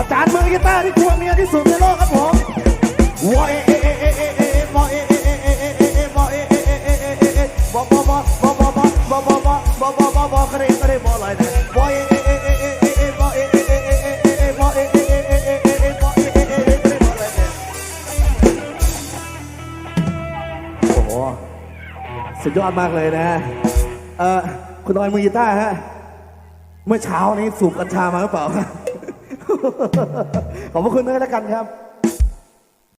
อาจารย์มือกีตาร์ที่กลัวเมียที่สุดในโลกครับผมวอเอเอเอเอเอเอเอวอเอเอเอเอเอเอเอวอเอเอเอเอเอเอเอวอบอบอบอบอบอบอบอบอบอบอบอกระเดกระเดบอลอยนะวอเอเอเอเอเอเอเอวอเอเอเอเอเอเอเอวอเอเอเอเอเอเอเอวอเอเอเอเอเอเอกระเดบอลอยนะโอ้โหสุดยอดมากเลยนะฮะเออคุณน้อยมือกีตาร์ฮะเมื่อเช้านี้สูบกัญชามาหรือเปล่า ขอบพระคุณด้วยแล้วกันครับ